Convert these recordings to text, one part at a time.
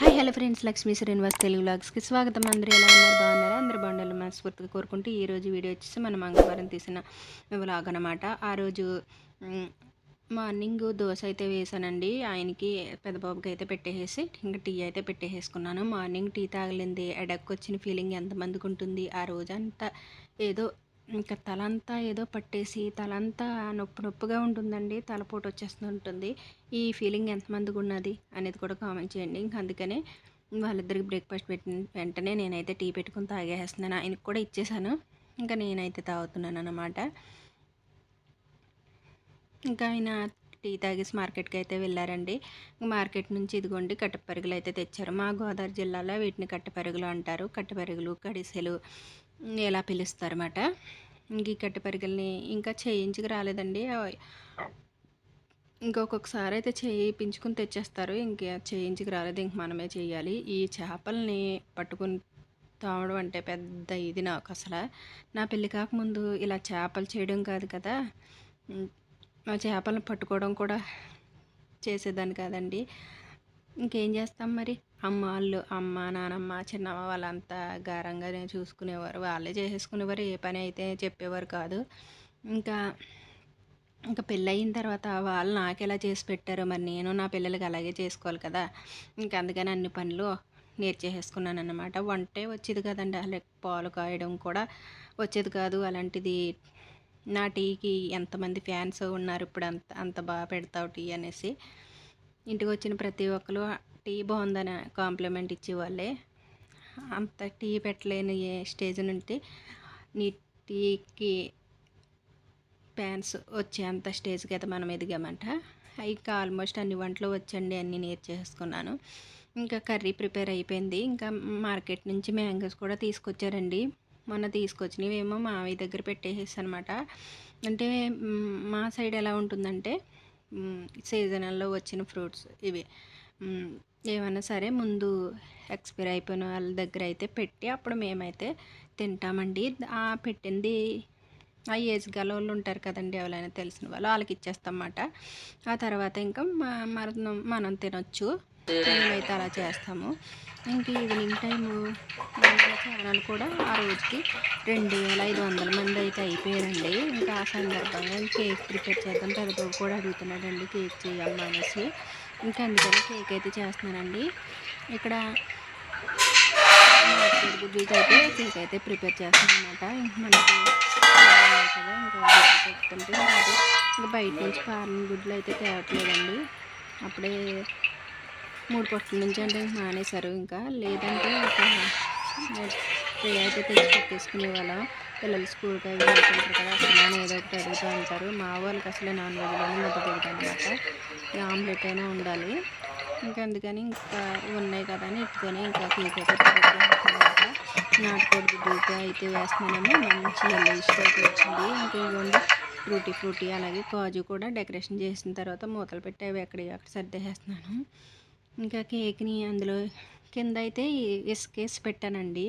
Hi hello friends. Lakshmi Srinivas Telugu వ్లాగ్స్కి స్వాగతం. అందరూ ఎలా ఉన్నారు? బాగున్నారా? అందరూ బాగుండాలి మనస్ఫూర్తిగా కోరుకుంటూ ఈ రోజు వీడియో వచ్చేసి మనం మంగళవారం తీసిన వ్లాగ్ అనమాట ఆ రోజు మార్నింగ్ దోశ అయితే వేసానండి. ఆయనకి పెద్దబాబుకి అయితే పెట్టేసి ఇంకా టీ అయితే పెట్టేసుకున్నాను మార్నింగ్ టీ తాగలింది. ఎడక్కి వచ్చిన ఫీలింగ్ ఎంతమందికి ఉంటుంది? ఆ రోజంతా ఏదో ఇంకా తలంతా ఏదో పట్టేసి తలంతా నొప్పి నొప్పిగా ఉంటుందండి. తలపోటు వచ్చేస్తుంటుంది ఈ ఫీలింగ్ ఎంతమందికి ఉన్నది అనేది కూడా కామెంట్ చేయండి. ఇంకా అందుకనే వాళ్ళిద్దరికి బ్రేక్ఫాస్ట్ పెట్టిన వెంటనే నేనైతే టీ పెట్టుకుని తాగేస్తున్నాను. ఆయనకు కూడా ఇచ్చేసాను. ఇంకా నేనైతే తాగుతున్నాను అనమాట ఇంకా ఆయన టీ తాగేసి మార్కెట్కి అయితే వెళ్ళారండి మార్కెట్ నుంచి ఇదిగోండి కట్టెపరుగులు అయితే తెచ్చారు. మా గోదావరి జిల్లాలో వీటిని కట్టెపరుగులు అంటారు. కట్టెపరుగులు కడిసెలు ఎలా పిలుస్తారన్నమాట. ఇంక ఈ కట్టెపరుగుల్ని ఇంకా చేయించుకు రాలేదండి. ఇంకొకసారి అయితే చేయించుకుని తెచ్చేస్తారు. ఇంకా చేయించుకు రాలేదు. ఇంక మనమే చేయాలి. ఈ చేపల్ని పట్టుకుని తావడం అంటే పెద్ద ఇది నాకు అసలు. నా పెళ్ళి కాకముందు ఇలా చేపలు చేయడం కాదు కదా. ఆ చేపలను పట్టుకోవడం కూడా చేసేదాన్ని కాదండి. ఇంకేం చేస్తాం మరి? అమ్మ వాళ్ళు అమ్మ నానమ్మ చిన్నమ్మ వాళ్ళంతా గారంగానే చూసుకునేవారు. వాళ్ళే చేసేసుకునేవారు. ఏ పని అయితే చెప్పేవారు కాదు. ఇంకా ఇంకా పెళ్ళయిన తర్వాత వాళ్ళు నాకు ఎలా చేసి పెట్టారో మరి నేను నా పిల్లలకి అలాగే చేసుకోవాలి కదా. ఇంకా అందుకని అన్ని పనులు నేర్చేసుకున్నాను అన్నమాట వంటే వచ్చేది కదండి. అలా పాలు కాయడం కూడా వచ్చేది కాదు. అలాంటిది నా టీకి ఎంతమంది ఫ్యాన్స్ ఉన్నారు ఇప్పుడు అంత అంత బాగా పెడతావు టీ అనేసి. ఇంటికి వచ్చిన ప్రతి ఒక్కరు టీ బాగుందని కాంప్లిమెంట్ ఇచ్చేవాళ్ళే. అంత టీ పెట్టలేని ఏ స్టేజ్ నుండి నీ టీకి ప్యాన్స్ వచ్చే అంత స్టేజ్కి అయితే మనం ఎదిగామంట. ఇంకా ఆల్మోస్ట్ అన్ని వంటలు వచ్చండి అన్నీ నేర్చేసుకున్నాను ఇంకా కర్రీ ప్రిపేర్ అయిపోయింది. ఇంకా మార్కెట్ నుంచి మ్యాంగోస్ కూడా తీసుకొచ్చారండి. మొన్న తీసుకొచ్చినవి ఏమో మావి దగ్గర పెట్టేసేసి అనమాట అంటే మా సైడ్ ఎలా ఉంటుందంటే సీజనల్లో వచ్చిన ఫ్రూట్స్ ఇవి. ఏమైనా సరే ముందు ఎక్స్పైర్ అయిపోయిన వాళ్ళ దగ్గర అయితే పెట్టి అప్పుడు మేమైతే తింటామండి. ఆ పెట్టింది ఆ ఏజ్ గల వాళ్ళు ఉంటారు కదండి ఎవరైనా తెలిసిన వాళ్ళు వాళ్ళకి ఇచ్చేస్తామన్నమాట. ఆ తర్వాత ఇంకా మ- మనం మనం తినొచ్చు. మేమైతే అలా చేస్తాము. ఇంక ఈవినింగ్ టైము ఛానల్ కూడా ఆ రోజుకి రెండు వేల ఐదు వందల మంది అయితే అయిపోయారండి. ఇంకా ఆ సందర్భంగా కేక్ ప్రిపేర్ చేద్దాం పెద్దబాబు కూడా అడుగుతున్నాడండి కేక్ చేయాలి అనేసి ఇంకా అందుకని కేక్ అయితే చేస్తున్నానండి. ఇక్కడ గుడ్లతో అయితే కేక్ అయితే ప్రిపేర్ చేస్తాను అనమాట మనకి కదా ఇంకా పెట్టుకుంటే ఇంకా బయట నుంచి పారిన గుడ్లు అయితే తేవట్లేదండి. అప్పుడే మూడు పొట్ల నుంచి అంటే మానేశారు ఇంకా. లేదంటే ఒక అయితే తెచ్చి పెట్టేసుకునే వాళ్ళ పిల్లలు స్కూల్కి అవి వెళ్తుంటారు కదా అసలు నాన్న ఏదో ఒకటి అడుగుతూ ఉంటారు. మా వాళ్ళకి అసలే నాన్ వెజ్లోనే ముద్ద పెడతాను అనమాట ఆమ్లెట్ అయినా ఉండాలి. ఇంకా అందుకని ఇంకా ఉన్నాయి కదా అని ఇట్టుకొని ఇంకా కేక్ అయితే నాటుకోడి గుడ్డు అయితే వేస్తున్నాము మంచి ఎల్లో ఇష్టం అయితే వచ్చింది. ఇంకా ఇవ్వండి ఫ్రూటీ ఫ్రూటీ అలాగే కాజు కూడా డెకరేషన్ చేసిన తర్వాత మూతలు పెట్టి అవి ఎక్కడ అక్కడ సర్దేసేస్తున్నాను. ఇంకా కేక్ని అందులో కింద అయితే ఇసుకేసి పెట్టానండి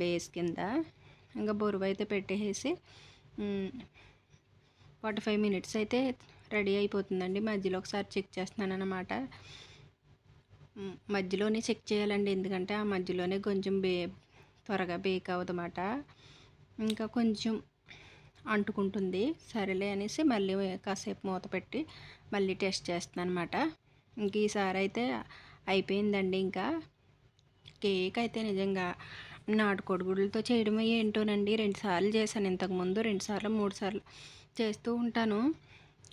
బేస్ కింద. ఇంకా బొరువు అయితే పెట్టేసి ఫార్టీ ఫైవ్ మినిట్స్ అయితే రెడీ అయిపోతుందండి. మధ్యలో ఒకసారి చెక్ చేస్తున్నాను అనమాట మధ్యలోనే చెక్ చేయాలండి. ఎందుకంటే ఆ మధ్యలోనే కొంచెం బే త్వరగా బేక్ అవ్వదన్నమాట ఇంకా కొంచెం అంటుకుంటుంది. సరేలే అనేసి మళ్ళీ కాసేపు మూత పెట్టి మళ్ళీ టెస్ట్ చేస్తున్నాను అనమాట ఇంక ఈసారి అయితే అయిపోయిందండి. ఇంకా కేక్ అయితే నిజంగా నాటుకోడి గుడ్లతో చేయడం ఏంటోనండి రెండుసార్లు చేశాను. ఇంతకుముందు రెండుసార్లు మూడు సార్లు చేస్తూ ఉంటాను.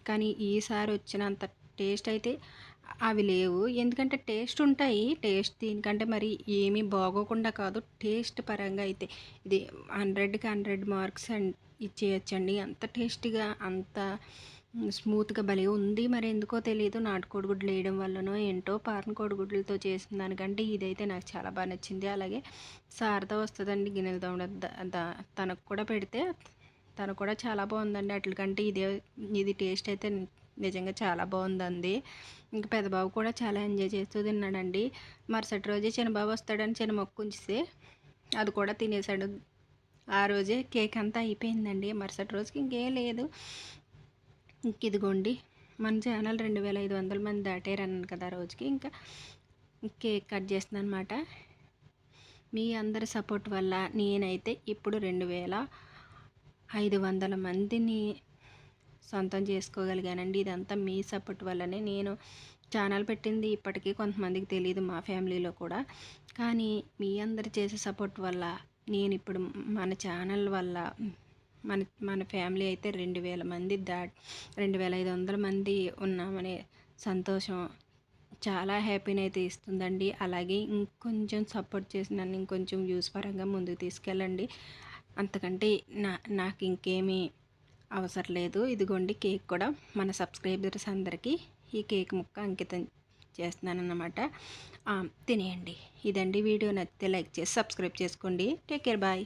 కానీ ఈసారి వచ్చినంత టేస్ట్ అయితే అవి లేవు. ఎందుకంటే టేస్ట్ ఉంటాయి. టేస్ట్ దీనికంటే మరి ఏమీ బాగోకుండా కాదు. టేస్ట్ పరంగా అయితే ఇది హండ్రెడ్కి హండ్రెడ్ మార్క్స్ అండ్ ఇచ్చేయచ్చండి అంత టేస్టీగా అంత స్మూత్గా భలే ఉంది. మరి ఎందుకో తెలియదు నాటుకోడి గుడ్లు వేయడం వల్లనో ఏంటో పారన్ కోడిగుడ్లతో చేసిన దానికంటే ఇదైతే నాకు చాలా బాగా నచ్చింది. అలాగే సారతో వస్తుందండి గిన్నెలు తోమడం. తనకు కూడా పెడితే తను కూడా చాలా బాగుందండి. అట్లకంటే ఇదే ఇది టేస్ట్ అయితే నిజంగా చాలా బాగుందండి. ఇంకా పెద్దబాబు కూడా చాలా ఎంజాయ్ చేస్తూ తిన్నాడండి. మరుసటి రోజే చిన్నబాబు వస్తాడని చిన్న మొక్కు ఉంచితే అది కూడా తినేసాడు ఆ రోజే కేక్ అంతా అయిపోయిందండి. మరుసటి రోజుకి ఇంకేం లేదు. ఇంక ఇదిగోండి. మన ఛానల్ రెండు వేల ఐదు వందల మంది దాటేరన్నాను అన్నాను కదా రోజుకి. ఇంకా కేక్ కట్ చేస్తున్నాను అనమాట మీ అందరి సపోర్ట్ వల్ల నేనైతే ఇప్పుడు రెండు వేల ఐదు వందల మందిని సొంతం చేసుకోగలిగానండి. ఇదంతా మీ సపోర్ట్ వల్లనే నేను ఛానల్ పెట్టింది ఇప్పటికీ కొంతమందికి తెలియదు మా ఫ్యామిలీలో కూడా. కానీ మీ అందరు చేసే సపోర్ట్ వల్ల నేను ఇప్పుడు మన ఛానల్ వల్ల మన మన ఫ్యామిలీ అయితే రెండు వేల మంది దా రెండు వేల ఐదు వందల మంది ఉన్నామనే సంతోషం చాలా హ్యాపీని అయితే ఇస్తుందండి. అలాగే ఇంకొంచెం సపోర్ట్ చేసి నన్ను ఇంకొంచెం వ్యూస్ పరంగా ముందుకు తీసుకెళ్ళండి. అంతకంటే నా నాకు ఇంకేమీ అవసరం లేదు. ఇదిగోండి కేక్ కూడా మన సబ్స్క్రైబర్స్ అందరికీ ఈ కేక్ ముక్క అంకితం చేస్తున్నాను అన్నమాట తినేయండి. ఇదండి వీడియో. నచ్చితే లైక్ చేసి సబ్స్క్రైబ్ చేసుకోండి. Take care bye